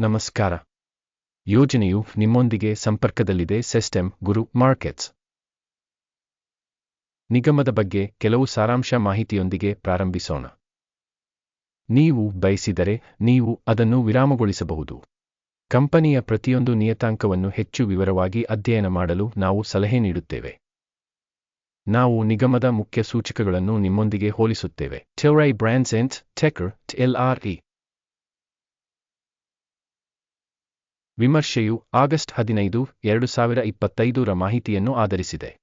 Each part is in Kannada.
ನಮಸ್ಕಾರ. ಯೋಜನೆಯು ನಿಮ್ಮೊಂದಿಗೆ ಸಂಪರ್ಕದಲ್ಲಿದೆ ಸಿಸ್ಟಮ್ ಗುರು ಮಾರ್ಕೆಟ್ಸ್. ನಿಗಮದ ಬಗ್ಗೆ ಕೆಲವು ಸಾರಾಂಶ ಮಾಹಿತಿಯೊಂದಿಗೆ ಪ್ರಾರಂಭಿಸೋಣ. ನೀವು ಬಯಸಿದರೆ ನೀವು ಅದನ್ನು ವಿರಾಮಗೊಳಿಸಬಹುದು. ಕಂಪನಿಯ ಪ್ರತಿಯೊಂದು ನಿಯತಾಂಕವನ್ನು ಹೆಚ್ಚು ವಿವರವಾಗಿ ಅಧ್ಯಯನ ಮಾಡಲು ನಾವು ಸಲಹೆ ನೀಡುತ್ತೇವೆ. ನಾವು ನಿಗಮದ ಮುಖ್ಯ ಸೂಚಕಗಳನ್ನು ನಿಮ್ಮೊಂದಿಗೆ ಹೋಲಿಸುತ್ತೇವೆ. ಟೆರೈ ಬ್ರ್ಯಾಂಡ್ಸ್ ಎಂಟ್ ಟೆಕರ್ ಎಲ್ಆರ್ಇ ವಿಮರ್ಶೆಯು ಆಗಸ್ಟ್ ಹದಿನೈದು, ಎರಡು ಸಾವಿರ ಇಪ್ಪತ್ತೈದರ ಮಾಹಿತಿಯನ್ನು ಆಧರಿಸಿದೆ.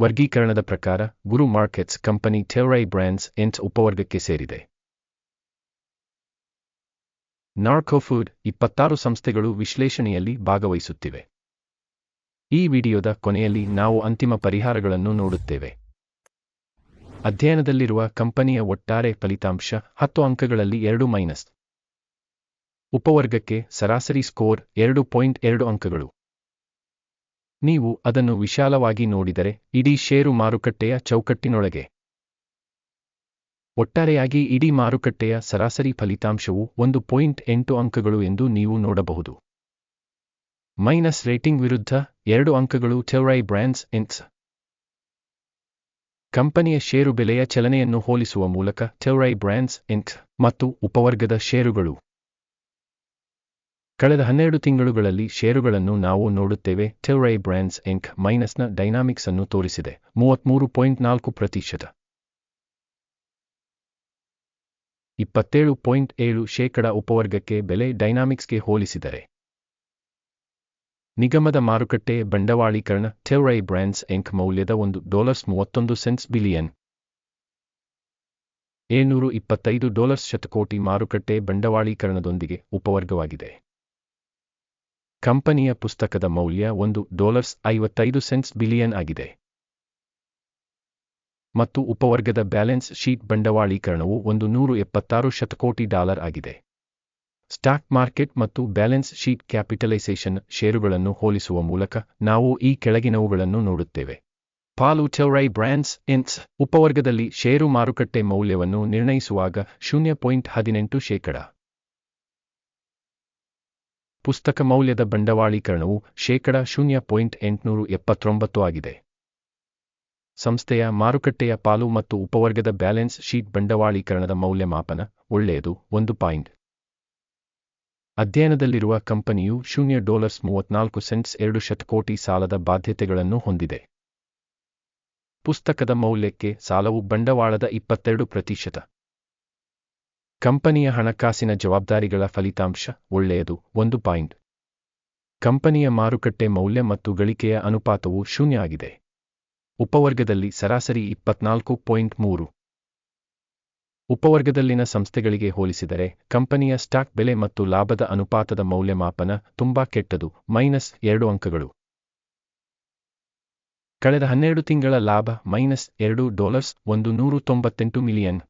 ವರ್ಗೀಕರಣದ ಪ್ರಕಾರ, Guru markets company Terai brands ಎಂಟ್ ಉಪವರ್ಗಕ್ಕೆ ಸೇರಿದೆ. ನಾರ್ಕೋಫುಡ್ ಇಪ್ಪತ್ತಾರು ಸಂಸ್ಥೆಗಳು ವಿಶ್ಲೇಷಣೆಯಲ್ಲಿ ಭಾಗವಹಿಸುತ್ತಿವೆ. ಈ ವಿಡಿಯೋದ ಕೊನೆಯಲ್ಲಿ ನಾವು ಅಂತಿಮ ಪರಿಹಾರಗಳನ್ನು ನೋಡುತ್ತೇವೆ. ಅಧ್ಯಯನದಲ್ಲಿರುವ ಕಂಪನಿಯ ಒಟ್ಟಾರೆ ಫಲಿತಾಂಶ ಹತ್ತು ಅಂಕಗಳಲ್ಲಿ ಎರಡು ಮೈನಸ್. ಉಪವರ್ಗಕ್ಕೆ ಸರಾಸರಿ ಸ್ಕೋರ್ ಎರಡು ಪಾಯಿಂಟ್ ಎರಡು ಅಂಕಗಳು. ನೀವು ಅದನ್ನು ವಿಶಾಲವಾಗಿ ನೋಡಿದರೆ ಇಡೀ ಷೇರು ಮಾರುಕಟ್ಟೆಯ ಚೌಕಟ್ಟಿನೊಳಗೆ. ಒಟ್ಟಾರೆಯಾಗಿ ಇಡೀ ಮಾರುಕಟ್ಟೆಯ ಸರಾಸರಿ ಫಲಿತಾಂಶವು ಒಂದು ಪಾಯಿಂಟ್ ಎಂಟು ಅಂಕಗಳು ಎಂದು ನೀವು ನೋಡಬಹುದು. ಮೈನಸ್ ರೇಟಿಂಗ್ ವಿರುದ್ಧ ಎರಡು ಅಂಕಗಳು ಟೆರೈ ಬ್ರ್ಯಾಂಡ್ಸ್ ಇನ್ಸ್ ಕಂಪನಿಯ ಷೇರು ಬೆಲೆಯ ಚಲನೆಯನ್ನು ಹೋಲಿಸುವ ಮೂಲಕ ಟೆರೈ ಬ್ರ್ಯಾಂಡ್ಸ್ ಇನ್ಸ್ ಮತ್ತು ಉಪವರ್ಗದ ಷೇರುಗಳು. ಕಳೆದ ಹನ್ನೆರಡು ತಿಂಗಳುಗಳಲ್ಲಿ ಷೇರುಗಳನ್ನು ನಾವು ನೋಡುತ್ತೇವೆ. ಟೆರೈ ಬ್ರ್ಯಾಂಡ್ಸ್ ಎಂಕ್ ಮೈನಸ್ನ ಡೈನಾಮಿಕ್ಸ್ ಅನ್ನು ತೋರಿಸಿದೆ. ಮೂವತ್ಮೂರು ಪಾಯಿಂಟ್ ನಾಲ್ಕು ಪ್ರತಿಶತ. ಇಪ್ಪತ್ತೇಳು ಪಾಯಿಂಟ್ ಏಳು ಶೇಕಡ ಉಪವರ್ಗಕ್ಕೆ ಬೆಲೆ ಡೈನಾಮಿಕ್ಸ್ಗೆ ಹೋಲಿಸಿದರೆ. ನಿಗಮದ ಮಾರುಕಟ್ಟೆ ಬಂಡವಾಳೀಕರಣ ಟೆವ್ರೈ ಬ್ರ್ಯಾಂಡ್ಸ್ ಎಂಕ್ ಮೌಲ್ಯದ ಒಂದು ಡಾಲರ್ಸ್ ಮೂವತ್ತೊಂದು ಸೆನ್ಸ್ ಬಿಲಿಯನ್. ಏಳ್ನೂರು ಇಪ್ಪತ್ತೈದು ಡಾಲರ್ಸ್ ಶತಕೋಟಿ ಮಾರುಕಟ್ಟೆ ಬಂಡವಾಳೀಕರಣದೊಂದಿಗೆ ಉಪವರ್ಗವಾಗಿದೆ. ಕಂಪನಿಯ ಪುಸ್ತಕದ ಮೌಲ್ಯ ಒಂದು ಡಾಲರ್ಸ್ ಐವತ್ತೈದು ಸೆಂಟ್ಸ್ ಬಿಲಿಯನ್ ಆಗಿದೆ. ಮತ್ತು ಉಪವರ್ಗದ ಬ್ಯಾಲೆನ್ಸ್ ಶೀಟ್ ಬಂಡವಾಳೀಕರಣವು ಒಂದು ನೂರು ಎಪ್ಪತ್ತಾರು ಶತಕೋಟಿ ಡಾಲರ್ ಆಗಿದೆ. ಸ್ಟಾಕ್ ಮಾರ್ಕೆಟ್ ಮತ್ತು ಬ್ಯಾಲೆನ್ಸ್ ಶೀಟ್ ಕ್ಯಾಪಿಟಲೈಸೇಷನ್ ಷೇರುಗಳನ್ನು ಹೋಲಿಸುವ ಮೂಲಕ ನಾವು ಈ ಕೆಳಗಿನವುಗಳನ್ನು ನೋಡುತ್ತೇವೆ. ಪಾಲು ಚೌರೈ ಬ್ರ್ಯಾಂಡ್ಸ್ ಇನ್ಸ್ ಉಪವರ್ಗದಲ್ಲಿ ಷೇರು ಮಾರುಕಟ್ಟೆ ಮೌಲ್ಯವನ್ನು ನಿರ್ಣಯಿಸುವಾಗ ಶೂನ್ಯ ಪಾಯಿಂಟ್ ಹದಿನೆಂಟು ಶೇಕಡ. ಪುಸ್ತಕ ಮೌಲ್ಯದ ಬಂಡವಾಳೀಕರಣವು ಶೇಕಡ ಶೂನ್ಯ ಪಾಯಿಂಟ್ ಎಂಟುನೂರು ಎಪ್ಪತ್ತೊಂಬತ್ತು ಆಗಿದೆ. ಸಂಸ್ಥೆಯ ಮಾರುಕಟ್ಟೆಯ ಪಾಲು ಮತ್ತು ಉಪವರ್ಗದ ಬ್ಯಾಲೆನ್ಸ್ ಶೀಟ್ ಬಂಡವಾಳೀಕರಣದ ಮೌಲ್ಯಮಾಪನ ಒಳ್ಳೆಯದು, ಒಂದು ಪಾಯಿಂಟ್. ಅಧ್ಯಯನದಲ್ಲಿರುವ ಕಂಪನಿಯು ಶೂನ್ಯ ಡಾಲರ್ಸ್ ಮೂವತ್ನಾಲ್ಕು ಸೆಂಟ್ಸ್ ಎರಡು ಶತಕೋಟಿ ಸಾಲದ ಬಾಧ್ಯತೆಗಳನ್ನು ಹೊಂದಿದೆ. ಪುಸ್ತಕದ ಮೌಲ್ಯಕ್ಕೆ ಸಾಲವು ಬಂಡವಾಳದ ಇಪ್ಪತ್ತೆರಡು ಪ್ರತಿಶತ. ಕಂಪನಿಯ ಹಣಕಾಸಿನ ಜವಾಬ್ದಾರಿಗಳ ಫಲಿತಾಂಶ ಒಳ್ಳೆಯದು, ಒಂದು ಪಾಯಿಂಟ್. ಕಂಪನಿಯ ಮಾರುಕಟ್ಟೆ ಮೌಲ್ಯ ಮತ್ತು ಗಳಿಕೆಯ ಅನುಪಾತವು ಶೂನ್ಯ ಆಗಿದೆ. ಉಪವರ್ಗದಲ್ಲಿ ಸರಾಸರಿ ಇಪ್ಪತ್ನಾಲ್ಕು ಪಾಯಿಂಟ್ ಮೂರು. ಉಪವರ್ಗದಲ್ಲಿನ ಸಂಸ್ಥೆಗಳಿಗೆ ಹೋಲಿಸಿದರೆ, ಕಂಪನಿಯ ಸ್ಟಾಕ್ ಬೆಲೆ ಮತ್ತು ಲಾಭದ ಅನುಪಾತದ ಮೌಲ್ಯಮಾಪನ ತುಂಬಾ ಕೆಟ್ಟದು, ಮೈನಸ್ ಎರಡು ಅಂಕಗಳು. ಕಳೆದ ಹನ್ನೆರಡು ತಿಂಗಳ ಲಾಭ ಮೈನಸ್ ಎರಡು ಡಾಲರ್ಸ್ ಒಂದು ನೂರು ತೊಂಬತ್ತೆಂಟು ಮಿಲಿಯನ್.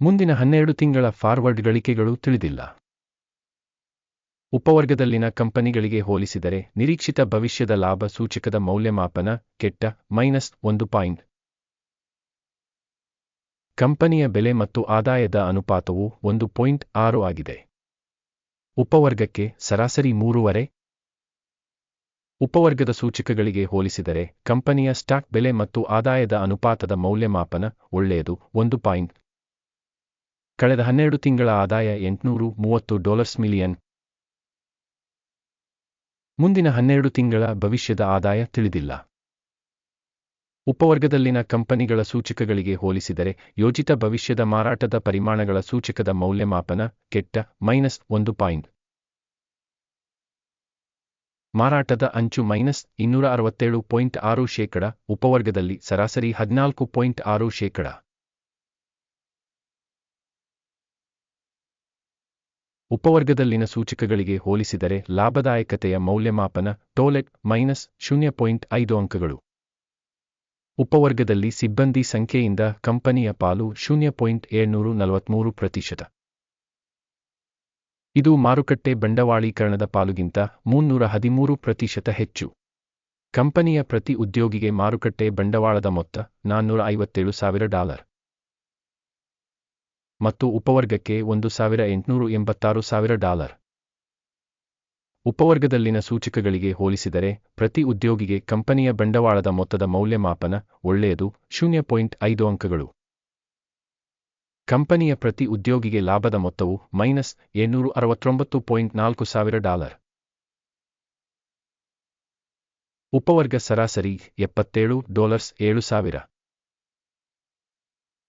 ಮುಂದಿನ ಹನ್ನೆರಡು ತಿಂಗಳ ಫಾರ್ವರ್ಡ್ ಗಳಿಕೆಗಳು ತಿಳಿದಿಲ್ಲ. ಉಪವರ್ಗದಲ್ಲಿನ ಕಂಪನಿಗಳಿಗೆ ಹೋಲಿಸಿದರೆ ನಿರೀಕ್ಷಿತ ಭವಿಷ್ಯದ ಲಾಭ ಸೂಚಕದ ಮೌಲ್ಯಮಾಪನ ಕೆಟ್ಟ ಮೈನಸ್ ಒಂದು ಪಾಯಿಂಟ್. ಕಂಪನಿಯ ಬೆಲೆ ಮತ್ತು ಆದಾಯದ ಅನುಪಾತವು ಒಂದು ಪಾಯಿಂಟ್ ಆರು ಆಗಿದೆ. ಉಪವರ್ಗಕ್ಕೆ ಸರಾಸರಿ ಮೂರುವರೆ. ಉಪವರ್ಗದ ಸೂಚಕಗಳಿಗೆ ಹೋಲಿಸಿದರೆ ಕಂಪನಿಯ ಸ್ಟಾಕ್ ಬೆಲೆ ಮತ್ತು ಆದಾಯದ ಅನುಪಾತದ ಮೌಲ್ಯಮಾಪನ ಒಳ್ಳೆಯದು ಒಂದು ಪಾಯಿಂಟ್. ಕಳೆದ ಹನ್ನೆರಡು ತಿಂಗಳ ಆದಾಯ ಎಂಟುನೂರು ಮೂವತ್ತು ಡಾಲರ್ಸ್ ಮಿಲಿಯನ್. ಮುಂದಿನ ಹನ್ನೆರಡು ತಿಂಗಳ ಭವಿಷ್ಯದ ಆದಾಯ ತಿಳಿದಿಲ್ಲ. ಉಪವರ್ಗದಲ್ಲಿನ ಕಂಪನಿಗಳ ಸೂಚಕಗಳಿಗೆ ಹೋಲಿಸಿದರೆ ಯೋಜಿತ ಭವಿಷ್ಯದ ಮಾರಾಟದ ಪರಿಮಾಣಗಳ ಸೂಚಕದ ಮೌಲ್ಯಮಾಪನ ಕೆಟ್ಟ ಮೈನಸ್ ಒಂದು ಪಾಯಿಂಟ್. ಮಾರಾಟದ ಅಂಚು ಮೈನಸ್ ಇನ್ನೂರ ಅರವತ್ತೇಳು ಪಾಯಿಂಟ್ ಆರು ಶೇಕಡ, ಉಪವರ್ಗದಲ್ಲಿ ಸರಾಸರಿ ಹದಿನಾಲ್ಕು ಪಾಯಿಂಟ್ ಆರು ಶೇಕಡ. ಉಪವರ್ಗದಲ್ಲಿನ ಸೂಚಕಗಳಿಗೆ ಹೋಲಿಸಿದರೆ ಲಾಭದಾಯಕತೆಯ ಮೌಲ್ಯಮಾಪನ ಟೋಲೆಟ್ ಮೈನಸ್ ಶೂನ್ಯ ಪಾಯಿಂಟ್ ಐದು ಅಂಕಗಳು. ಉಪವರ್ಗದಲ್ಲಿ ಸಿಬ್ಬಂದಿ ಸಂಖ್ಯೆಯಿಂದ ಕಂಪನಿಯ ಪಾಲು ಶೂನ್ಯ ಪಾಯಿಂಟ್ ಏಳ್ನೂರು ನಲವತ್ಮೂರು ಪ್ರತಿಶತ. ಇದು ಮಾರುಕಟ್ಟೆ ಬಂಡವಾಳೀಕರಣದ ಪಾಲುಗಿಂತ ಮುನ್ನೂರ ಹದಿಮೂರು ಪ್ರತಿಶತ ಹೆಚ್ಚು. ಕಂಪನಿಯ ಪ್ರತಿ ಉದ್ಯೋಗಿಗೆ ಮಾರುಕಟ್ಟೆ ಬಂಡವಾಳದ ಮೊತ್ತ ನಾನ್ನೂರ ಐವತ್ತೇಳು ಸಾವಿರ ಡಾಲರ್. ಮತ್ತು ಉಪವರ್ಗಕ್ಕೆ ಒಂದು ಸಾವಿರ ಎಂಟುನೂರು ಎಂಬತ್ತಾರು ಸಾವಿರ ಡಾಲರ್. ಉಪವರ್ಗದಲ್ಲಿನ ಸೂಚಕಗಳಿಗೆ ಹೋಲಿಸಿದರೆ, ಪ್ರತಿ ಉದ್ಯೋಗಿಗೆ ಕಂಪನಿಯ ಬಂಡವಾಳದ ಮೊತ್ತದ ಮೌಲ್ಯಮಾಪನ ಒಳ್ಳೆಯದು, ಶೂನ್ಯ ಪಾಯಿಂಟ್ ಐದು ಅಂಕಗಳು. ಕಂಪನಿಯ ಪ್ರತಿ ಉದ್ಯೋಗಿಗೆ ಲಾಭದ ಮೊತ್ತವು ಮೈನಸ್ ಏಳ್ನೂರು ಅರವತ್ತೊಂಬತ್ತು ಪಾಯಿಂಟ್ ನಾಲ್ಕು ಸಾವಿರ ಡಾಲರ್. ಉಪವರ್ಗ ಸರಾಸರಿ ಎಪ್ಪತ್ತೇಳು ಡಾಲರ್ಸ್ ಏಳು ಸಾವಿರ.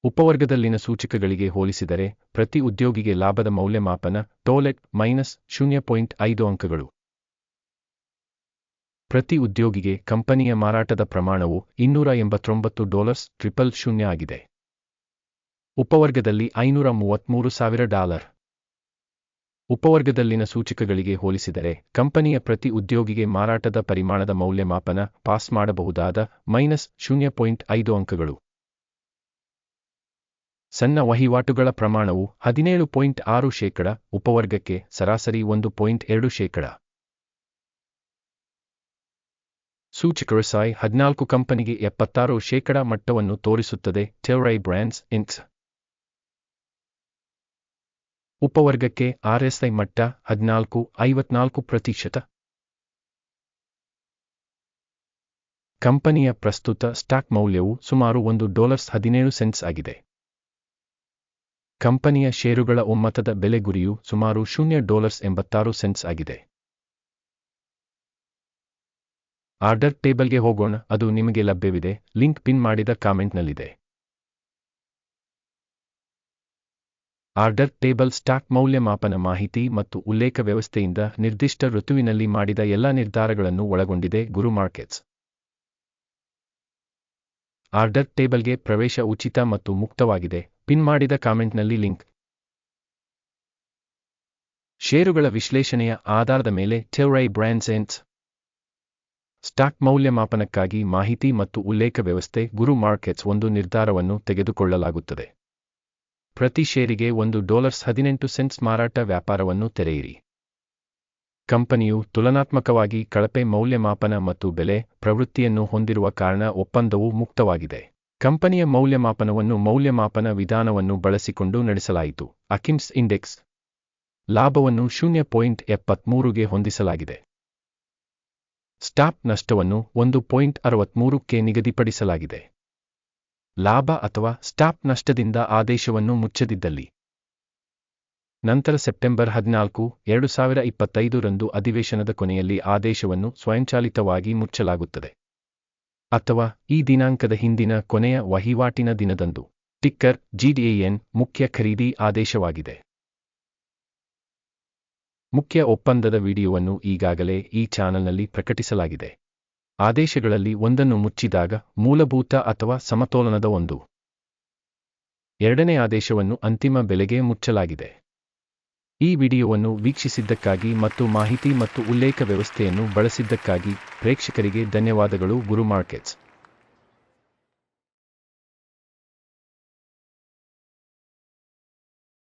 ಉಪವರ್ಗದಲ್ಲಿನ ಸೂಚಕಗಳಿಗೆ ಹೋಲಿಸಿದರೆ, ಪ್ರತಿ ಉದ್ಯೋಗಿಗೆ ಲಾಭದ ಮೌಲ್ಯಮಾಪನ ಟೋಲೆಟ್ ಮೈನಸ್ ಶೂನ್ಯ ಪಾಯಿಂಟ್ ಐದು ಅಂಕಗಳು. ಪ್ರತಿ ಉದ್ಯೋಗಿಗೆ ಕಂಪನಿಯ ಮಾರಾಟದ ಪ್ರಮಾಣವು ಇನ್ನೂರ ಎಂಬತ್ತೊಂಬತ್ತು ಡಾಲರ್ಸ್ ಟ್ರಿಪಲ್ ಶೂನ್ಯ ಆಗಿದೆ. ಉಪವರ್ಗದಲ್ಲಿ ಐನೂರ ಮೂವತ್ತ್ಮೂರು ಸಾವಿರ ಡಾಲರ್. ಉಪವರ್ಗದಲ್ಲಿನ ಸೂಚಕಗಳಿಗೆ ಹೋಲಿಸಿದರೆ, ಕಂಪನಿಯ ಪ್ರತಿ ಉದ್ಯೋಗಿಗೆ ಮಾರಾಟದ ಪರಿಮಾಣದ ಮೌಲ್ಯಮಾಪನ ಪಾಸ್ ಮಾಡಬಹುದಾದ ಮೈನಸ್ ಶೂನ್ಯ ಪಾಯಿಂಟ್ ಐದು ಅಂಕಗಳು. ಸಣ್ಣ ವಹಿವಾಟುಗಳ ಪ್ರಮಾಣವು ಹದಿನೇಳು ಪಾಯಿಂಟ್ ಆರು ಶೇಕಡ, ಉಪವರ್ಗಕ್ಕೆ ಸರಾಸರಿ ಒಂದು ಪಾಯಿಂಟ್ ಎರಡು ಶೇಕಡ. ಸೂಚಕರು ಸಾಯ್ ಹದಿನಾಲ್ಕು ಕಂಪನಿಗೆ ಎಪ್ಪತ್ತಾರು ಶೇಕಡ ಮಟ್ಟವನ್ನು ತೋರಿಸುತ್ತದೆ ಟೆರೈ ಬ್ರ್ಯಾಂಡ್ಸ್ ಇನ್ಸ್ ಉಪವರ್ಗಕ್ಕೆ ಆರ್ಎಸ್ಐ ಮಟ್ಟ ಹದಿನಾಲ್ಕು, ಐವತ್ನಾಲ್ಕು ಪ್ರತಿಶತ. ಕಂಪನಿಯ ಪ್ರಸ್ತುತ ಸ್ಟಾಕ್ ಮೌಲ್ಯವು ಸುಮಾರು ಒಂದು ಡಾಲರ್ಸ್ ಹದಿನೇಳು ಸೆಂಟ್ಸ್ ಆಗಿದೆ. ಕಂಪನಿಯ ಷೇರುಗಳ ಒಮ್ಮತದ ಬೆಲೆ ಗುರಿಯು ಸುಮಾರು ಶೂನ್ಯ ಡಾಲರ್ಸ್ ಎಂಬತ್ತಾರು ಸೆಂಟ್ಸ್ ಆಗಿದೆ. ಆರ್ಡರ್ ಟೇಬಲ್ಗೆ ಹೋಗೋಣ, ಅದು ನಿಮಗೆ ಲಭ್ಯವಿದೆ, ಲಿಂಕ್ ಪಿನ್ ಮಾಡಿದ ಕಾಮೆಂಟ್ನಲ್ಲಿದೆ. ಆರ್ಡರ್ ಟೇಬಲ್ ಸ್ಟಾಕ್ ಮೌಲ್ಯಮಾಪನ ಮಾಹಿತಿ ಮತ್ತು ಉಲ್ಲೇಖ ವ್ಯವಸ್ಥೆಯಿಂದ ನಿರ್ದಿಷ್ಟ ಋತುವಿನಲ್ಲಿ ಮಾಡಿದ ಎಲ್ಲ ನಿರ್ಧಾರಗಳನ್ನು ಒಳಗೊಂಡಿದೆ ಗುರು ಮಾರ್ಕೆಟ್ಸ್. ಆರ್ಡರ್ ಟೇಬಲ್ಗೆ ಪ್ರವೇಶ ಉಚಿತ ಮತ್ತು ಮುಕ್ತವಾಗಿದೆ ಪಿನ್ ಮಾಡಿದ ಕಾಮೆಂಟ್ನಲ್ಲಿ ಲಿಂಕ್. ಷೇರುಗಳ ವಿಶ್ಲೇಷಣೆಯ ಆಧಾರದ ಮೇಲೆ ಟೆರೈ ಬ್ರ್ಯಾಂಡ್ಸ್ ಸೆನ್ಸ್ ಸ್ಟಾಕ್ ಮೌಲ್ಯಮಾಪನಕ್ಕಾಗಿ ಮಾಹಿತಿ ಮತ್ತು ಉಲ್ಲೇಖ ವ್ಯವಸ್ಥೆ ಗುರು ಮಾರ್ಕೆಟ್ಸ್ ಒಂದು ನಿರ್ಧಾರವನ್ನು ತೆಗೆದುಕೊಳ್ಳಲಾಗುತ್ತದೆ. ಪ್ರತಿ ಷೇರಿಗೆ ಒಂದು ಡಾಲರ್ಸ್ ಹದಿನೆಂಟು ಸೆಂಟ್ಸ್ ಮಾರಾಟ ವ್ಯಾಪಾರವನ್ನು ತೆರೆಯಿರಿ. ಕಂಪನಿಯು ತುಲನಾತ್ಮಕವಾಗಿ ಕಳಪೆ ಮೌಲ್ಯಮಾಪನ ಮತ್ತು ಬೆಲೆ, ಪ್ರವೃತ್ತಿಯನ್ನು ಹೊಂದಿರುವ ಕಾರಣ ಒಪ್ಪಂದವು ಮುಕ್ತವಾಗಿದೆ. ಕಂಪನಿಯ ಮೌಲ್ಯಮಾಪನವನ್ನು ಮೌಲ್ಯಮಾಪನ ವಿಧಾನವನ್ನು ಬಳಸಿಕೊಂಡು ನಡೆಸಲಾಯಿತು. ಅಕಿಮ್ಸ್ ಇಂಡೆಕ್ಸ್ ಲಾಭವನ್ನು ಶೂನ್ಯ ಪಾಯಿಂಟ್ ಎಪ್ಪತ್ಮೂರುಗೆ ಹೊಂದಿಸಲಾಗಿದೆ. ಸ್ಟಾಪ್ ನಷ್ಟವನ್ನು ಒಂದು ಪಾಯಿಂಟ್ ಅರವತ್ಮೂರಕ್ಕೆ ನಿಗದಿಪಡಿಸಲಾಗಿದೆ. ಲಾಭ ಅಥವಾ ಸ್ಟಾಪ್ ನಷ್ಟದಿಂದ ಆದೇಶವನ್ನು ಮುಚ್ಚದಿದ್ದಲ್ಲಿ. ನಂತರ ಸೆಪ್ಟೆಂಬರ್ ಹದಿನಾಲ್ಕು, ಎರಡು ಸಾವಿರ ಇಪ್ಪತ್ತೈದರಂದು ಅಧಿವೇಶನದ ಕೊನೆಯಲ್ಲಿ ಆದೇಶವನ್ನು ಸ್ವಯಂಚಾಲಿತವಾಗಿ ಮುಚ್ಚಲಾಗುತ್ತದೆ. ಅಥವಾ ಈ ದಿನಾಂಕದ ಹಿಂದಿನ ಕೊನೆಯ ವಹಿವಾಟಿನ ದಿನದಂದು. ಟಿಕ್ಕರ್ ಜಿಡಿಎಎನ್ ಮುಖ್ಯ ಖರೀದಿ ಆದೇಶವಾಗಿದೆ. ಮುಖ್ಯ ಒಪ್ಪಂದದ ವಿಡಿಯೋವನ್ನು ಈಗಾಗಲೇ ಈ ಚಾನಲ್ನಲ್ಲಿ ಪ್ರಕಟಿಸಲಾಗಿದೆ. ಆದೇಶಗಳಲ್ಲಿ ಒಂದನ್ನು ಮುಚ್ಚಿದಾಗ ಮೂಲಭೂತ ಅಥವಾ ಸಮತೋಲನದ ಒಂದು. ಎರಡನೇ ಆದೇಶವನ್ನು ಅಂತಿಮ ಬೆಲೆಗೆ ಮುಚ್ಚಲಾಗಿದೆ. ಈ ವಿಡಿಯೋವನ್ನು ವೀಕ್ಷಿಸಿದ್ದಕ್ಕಾಗಿ ಮತ್ತು ಮಾಹಿತಿ ಮತ್ತು ಉಲ್ಲೇಖ ವ್ಯವಸ್ಥೆಯನ್ನು ಬಳಸಿದ್ದಕ್ಕಾಗಿ ಪ್ರೇಕ್ಷಕರಿಗೆ ಧನ್ಯವಾದಗಳು ಗುರು ಮಾರ್ಕೆಟ್ಸ್